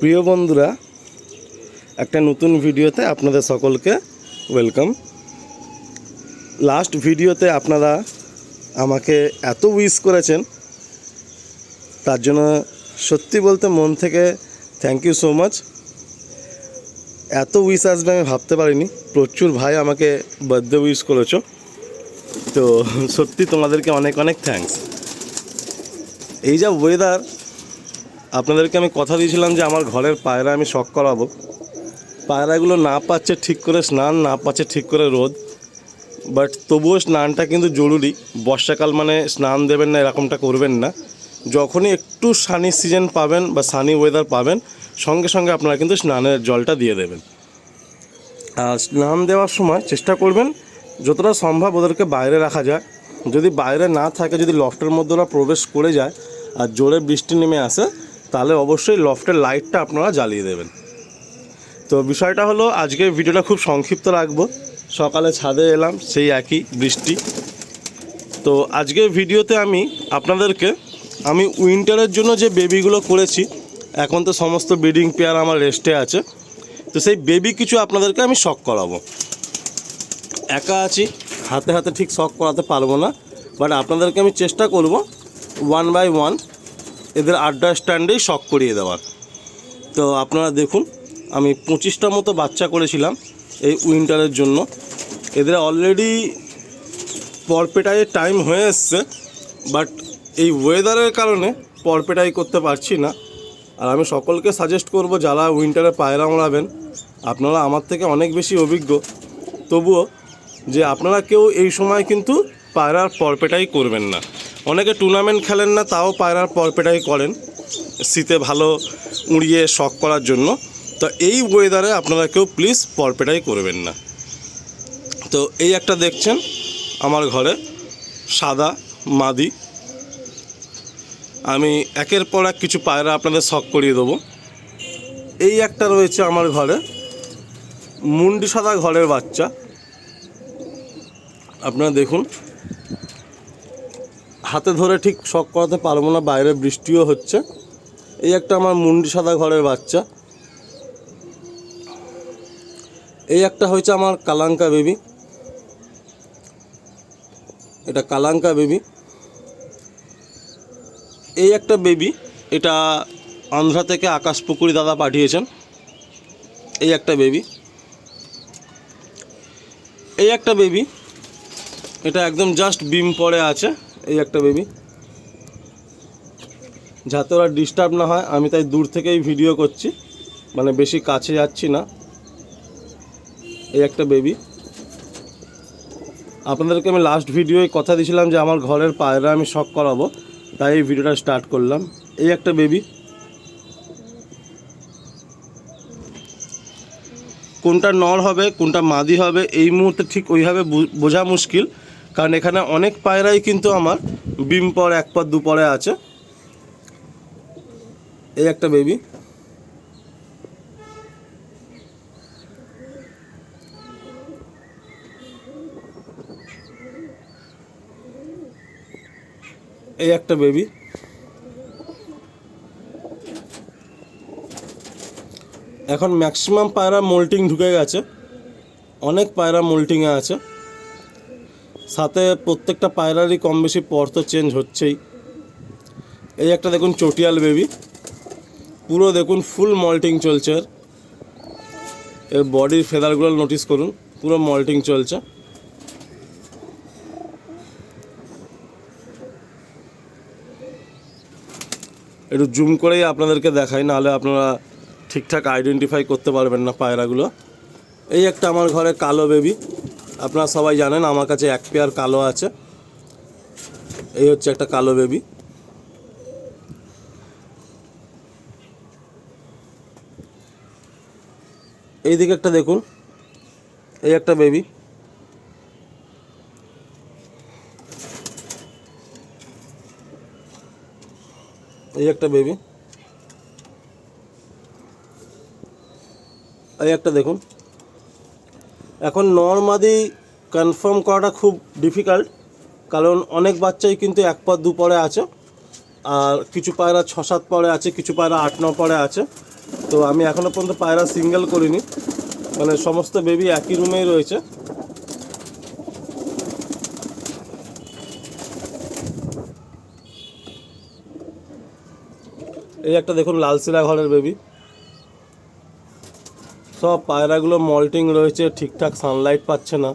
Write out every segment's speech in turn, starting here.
প্রিয় বন্ধুরা, একটা নতুন ভিডিওতে আপনাদের সকলকে ওয়েলকাম। লাস্ট ভিডিওতে আপনারা আমাকে এত উইশ করেছেন, তার জন্য সত্যি বলতে মন থেকে থ্যাংক ইউ সো মাচ এত উইশ আসবে আমি ভাবতে পারিনি, প্রচুর ভাই আমাকে বার্থডে উইশ করেছ। তো সত্যি তোমাদেরকে অনেক অনেক থ্যাঙ্কস এই যা ওয়েদার আপনাদেরকে আমি কথা দিয়েছিলাম যে আমার ঘরের পায়রা আমি শখ করাবো। পায়রাগুলো না পাচ্ছে ঠিক করে স্নান, না পাচ্ছে ঠিক করে রোদ। বাট তবুও স্নানটা কিন্তু জরুরি। বর্ষাকাল মানে স্নান দেবেন না, এরকমটা করবেন না। যখনই একটু সানি সিজন পাবেন বা সানি ওয়েদার পাবেন, সঙ্গে সঙ্গে আপনারা কিন্তু স্নানের জলটা দিয়ে দেবেন। আর স্নান দেওয়ার সময় চেষ্টা করবেন, যতটা সম্ভব ওদেরকে বাইরে রাখা যায়। যদি বাইরে না থাকে, যদি লফটের মধ্যে ওরা প্রবেশ করে যায়, আর জোরে বৃষ্টি নেমে আসে তাহলে অবশ্যই লফটের লাইটটা আপনারা জ্বালিয়ে দেবেন। তো বিষয়টা হলো, আজকে ভিডিওটা খুব সংক্ষিপ্ত রাখব। সকালে ছাদে এলাম, সেই একই বৃষ্টি। তো আজকের ভিডিওতে আমি আপনাদেরকে, আমি উইন্টারের জন্য যে বেবিগুলো করেছি, এখন তো সমস্ত ব্রিডিং পেয়ার আমার রেস্টে আছে। তো সেই বেবি কিছু আপনাদেরকে আমি শখ করাবো। একা আছি, হাতে হাতে ঠিক শখ করাতে পারব না বাট আপনাদেরকে আমি চেষ্টা করব ওয়ান বাই ওয়ান এদের আড্ডা স্ট্যান্ডেই শখ করিয়ে দেওয়ার। তো আপনারা দেখুন, আমি পঁচিশটা মতো বাচ্চা করেছিলাম এই উইন্টারের জন্য। এদের অলরেডি পরপেটাইয়ের টাইম হয়ে এসছে বাট এই ওয়েদারের কারণে পরপেটাই করতে পারছি না। আর আমি সকলকে সাজেস্ট করব, যারা উইন্টারে পায়রা ওড়াবেন, আপনারা আমার থেকে অনেক বেশি অভিজ্ঞ। তবুও যে আপনারা কেউ এই সময় কিন্তু পায়রার পরপেটাই করবেন না। অনেকে টুর্নামেন্ট খেলেন না, তাও পায়রার পরপেটাই করেন। শীতে ভালো উড়িয়ে শখ করার জন্য। তো এই ওয়েদারে আপনারা কেউ প্লিজ পরপেটাই করবেন না। তো এই একটা দেখছেন আমার ঘরে, সাদা, মাদি। আমি একের পর এক কিছু পায়রা আপনাদের শখ করিয়ে দেবো। এই একটা রয়েছে আমার ঘরে, মুন্ডি সাদা ঘরের বাচ্চা। আপনারা দেখুন হাতে ধরে ঠিক শখ করাতে পারব না, বাইরে বৃষ্টিও হচ্ছে। এই একটা আমার মুন্ডি সাদা ঘরের বাচ্চা। এই একটা হয়েছে আমার কালাঙ্কা বেবি। এটা কালাঙ্কা বেবি। এই একটা বেবি, এটা আন্ধ্রা থেকে আকাশ পুকুরি দাদা পাঠিয়েছেন। এই একটা বেবি। এই একটা বেবি, এটা একদম জাস্ট বিম পরে আছে। এই একটা বেবি যাতে ওরা ডিস্টার্ব না হয়, আমি তাই দূর থেকেই ভিডিও করছি। মানে বেশি কাছে যাচ্ছি না। এই একটা বেবি আপনাদেরকে আমি লাস্ট ভিডিওয় কথা দিয়েছিলাম যে আমার ঘরের পায়রা আমি শখ করাবো। তাই এই ভিডিওটা স্টার্ট করলাম। এই একটা বেবি কোনটা নর হবে, কোনটা মাদি হবে, এই মুহূর্তে ঠিক ওইভাবে বোঝা মুশকিল। কারণ এখানে অনেক পায়রাই কিন্তু আমার বিম পর এক পর দু পরে আছে। এই একটা বেবি এই একটা বেবি এখন ম্যাক্সিমাম পায়রা মোল্টিং ঢুকে গেছে। অনেক পায়রা মোল্টিংয়ে আছে। সাথে প্রত্যেকটা পায়রারই কম বেশি পর তো চেঞ্জ হচ্ছেই। এই একটা দেখুন চটিয়াল বেবি পুরো দেখুন ফুল মল্টিং চলছে এর। বডির ফেদারগুলো নোটিস করুন, পুরো মল্টিং চলছে। একটু জুম করেই আপনাদেরকে দেখাই, নাহলে আপনারা ঠিকঠাক আইডেন্টিফাই করতে পারবেন না পায়রাগুলো। এই একটা আমার ঘরে কালো বেবি আপনারা সবাই জানেন, আমার কাছে এক পেয়ার কালো আছে। এই হচ্ছে একটা কালো বেবি এই দিকে একটা দেখুন, এই একটা বেবি এই একটা বেবি এই একটা দেখুন। এখন নর্মাদি কনফার্ম করাটা খুব ডিফিকাল্ট কারণ অনেক বাচ্চাই কিন্তু এক পর দু পরে আছে, আর কিছু পায়রা ছ সাত পরে আছে, কিছু পায়রা আট ন পরে আছে। তো আমি এখনও পর্যন্ত পায়রা সিঙ্গেল করিনি মানে সমস্ত বেবি একই রুমেই রয়েছে। এই একটা দেখুন লাল সিরা ঘরের বেবি সব পায়রাগুলো মল্টিং রয়েছে, ঠিকঠাক সানলাইট পাচ্ছে না।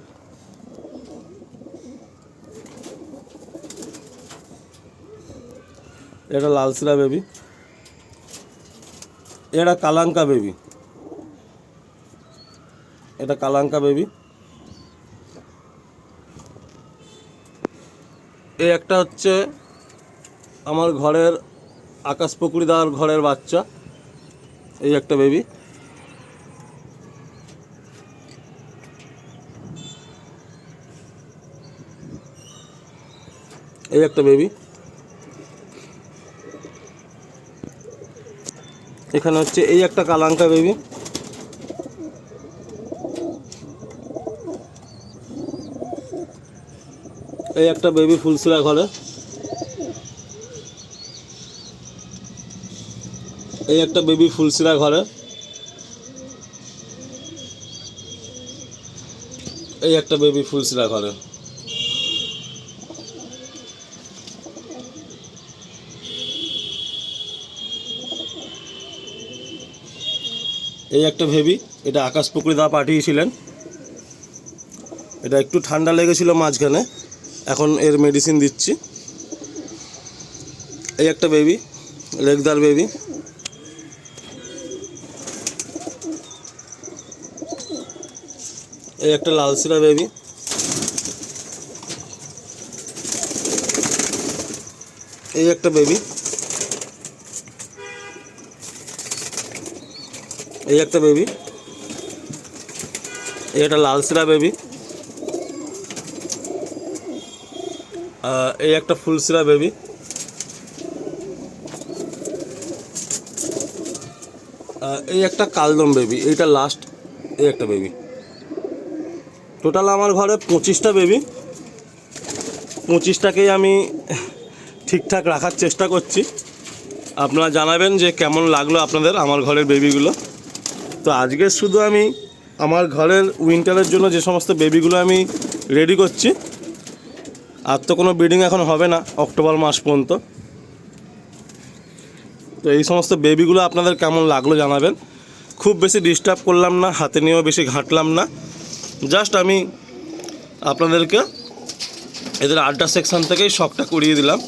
এটা লাল সিরা বেবি এটা কালাঙ্কা বেবি এটা কালাঙ্কা বেবি এই একটা হচ্ছে আমার ঘরের আকাশ পুকুরি দার ঘরের বাচ্চা। এই একটা বেবি এই একটা বেবি এখানে হচ্ছে এই একটা কালাঙ্কা বেবি এই একটা বেবি ফুলসিরা ঘরে। এই একটা বেবি ফুলসিরা ঘরে। এই একটা বেবি ফুলসিরা ঘরে। এই একটা ভেবি, এটা আকাশ পুকুরি দা পাঠিয়েছিলেন। এটা একটু ঠান্ডা লেগেছিল মাঝখানে, এখন এর মেডিসিন দিচ্ছি। এই একটা বেবি লেগদার বেবি এই একটা লালসিরা বেবি এই একটা বেবি এই একটা বেবি এই একটা লালসিরা বেবি এই একটা ফুলসিরা বেবি এই একটা কালদম বেবি এইটা লাস্ট এই একটা বেবি টোটাল আমার ঘরে পঁচিশটা বেবি পঁচিশটাকেই আমি ঠিকঠাক রাখার চেষ্টা করছি। আপনারা জানাবেন যে কেমন লাগল আপনাদের আমার ঘরের বেবিগুলো তো আজকে শুধু আমি আমার ঘরের উইন্টারের জন্য যে সমস্ত বেবিগুলো আমি রেডি করছি, আর তো কোনো ব্রিডিং এখন হবে না, অক্টোবর মাস পর্যন্ত। তো এই সমস্ত বেবিগুলো আপনাদের কেমন লাগল জানাবেন। খুব বেশি ডিস্টার্ব করলাম না, হাতে নিয়েও বেশি ঘাঁটলাম না। জাস্ট আমি আপনাদেরকে এদের আড্ডা সেকশন থেকেই শখটা করিয়ে দিলাম।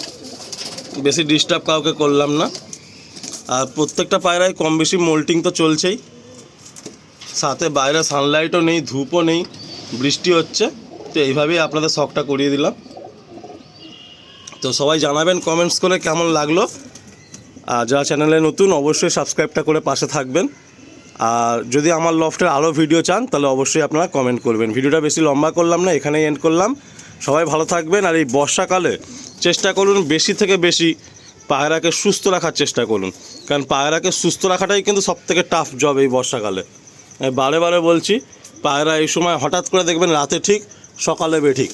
বেশি ডিস্টার্ব কাউকে করলাম না। আর প্রত্যেকটা পায়রায় কম বেশি মোল্টিং তো চলছেই। সাথে বাইরে সানলাইটও নেই, ধূপও নেই, বৃষ্টি হচ্ছে, তো এইভাবেই আপনাদের শখটা করিয়ে দিলাম। তো সবাই জানাবেন কমেন্টস করে কেমন লাগল। আর যারা চ্যানেলে নতুন, অবশ্যই সাবস্ক্রাইবটা করে পাশে থাকবেন। আর যদি আমার লফটের আরও ভিডিও চান, তাহলে অবশ্যই আপনারা কমেন্ট করবেন। ভিডিওটা বেশি লম্বা করলাম না, এখানেই এন্ড করলাম। সবাই ভালো থাকবেন, আর এই বর্ষাকালে চেষ্টা করুন বেশি থেকে বেশি পায়রাকে সুস্থ রাখার চেষ্টা করুন। কারণ পায়রাকে সুস্থ রাখাটাই কিন্তু সবথেকে টাফ জব এই বর্ষাকালে। বারে বারে বলছি, পায়রা এই সময় হঠাৎ করে দেখবেন রাতে ঠিক, সকালে বেঠিক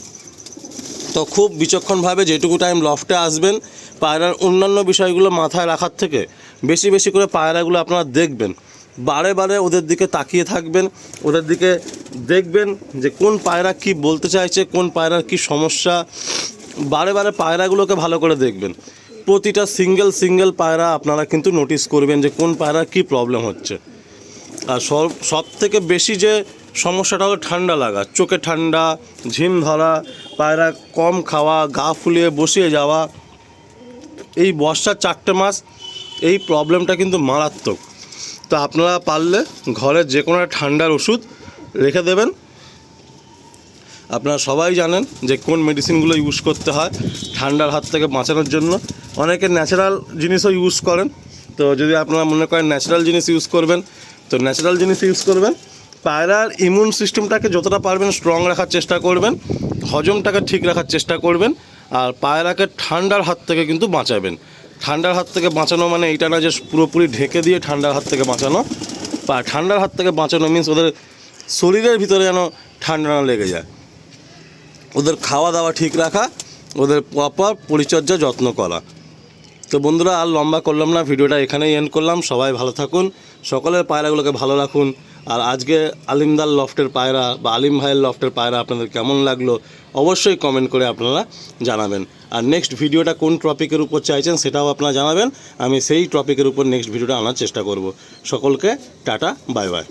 তো খুব বিচক্ষণভাবে যেটুকু টাইম লফটে আসবেন, পায়রার অন্যান্য বিষয়গুলো মাথায় রাখার থেকে বেশি বেশি করে পায়রাগুলো আপনারা দেখবেন। বারে বারে ওদের দিকে তাকিয়ে থাকবেন, ওদের দিকে দেখবেন যে কোন পায়রা কি বলতে চাইছে, কোন পায়রার কি সমস্যা। বারে বারে পায়রাগুলোকে ভালো করে দেখবেন। প্রতিটা সিঙ্গেল সিঙ্গেল পায়রা আপনারা কিন্তু নোটিস করবেন যে কোন পায়রার কি প্রবলেম হচ্ছে। আর সব থেকে বেশি যে সমস্যাটা হলো ঠান্ডা লাগা, চোখে ঠান্ডা, ঝিম ধরা, পায়রা কম খাওয়া, গা ফুলিয়ে বসিয়ে যাওয়া, এই বর্ষার চারটে মাস এই প্রবলেমটা কিন্তু মারাত্মক। তো আপনারা পারলে ঘরে যে কোনো ঠান্ডার ওষুধ রেখে দেবেন। আপনারা সবাই জানেন যে কোন মেডিসিনগুলো ইউজ করতে হয় ঠান্ডার হাত থেকে বাঁচানোর জন্য। অনেকে ন্যাচারাল জিনিসও ইউজ করেন। তো যদি আপনারা মনে করেন ন্যাচারাল জিনিস ইউজ করবেন, তো ন্যাচারাল জিনিস ইউজ করবেন। পায়রার ইমিউন সিস্টেমটাকে যতটা পারবেন স্ট্রং রাখার চেষ্টা করবেন, হজমটাকে ঠিক রাখার চেষ্টা করবেন, আর পায়রাকে ঠান্ডার হাত থেকে কিন্তু বাঁচাবেন। ঠান্ডার হাত থেকে বাঁচানো মানে এইটা না যে পুরোপুরি ঢেকে দিয়ে ঠান্ডার হাত থেকে বাঁচানো। বা ঠান্ডার হাত থেকে বাঁচানো মিন্স ওদের শরীরের ভিতরে যেন ঠান্ডা না লেগে যায়। ওদের খাওয়া দাওয়া ঠিক রাখা, ওদের প্রপার পরিচর্যা যত্ন করা। তো বন্ধুরা, আর লম্বা করলাম না, ভিডিওটা এখানেই এন্ড করলাম। সবাই ভালো থাকুন, সকলের পায়রাগুলোকে ভালো রাখুন। আর আজকে আলিমদার লফটের পায়রা বা আলিম ভাইয়ের লফটের পায়রা আপনাদের কেমন লাগল, অবশ্যই কমেন্ট করে আপনারা জানাবেন। আর নেক্সট ভিডিওটা কোন টপিকের উপর চাইছেন সেটাও আপনারা জানাবেন। আমি সেই টপিকের উপর নেক্সট ভিডিওটা আনার চেষ্টা করব। সকলকে টাটা বাই বাই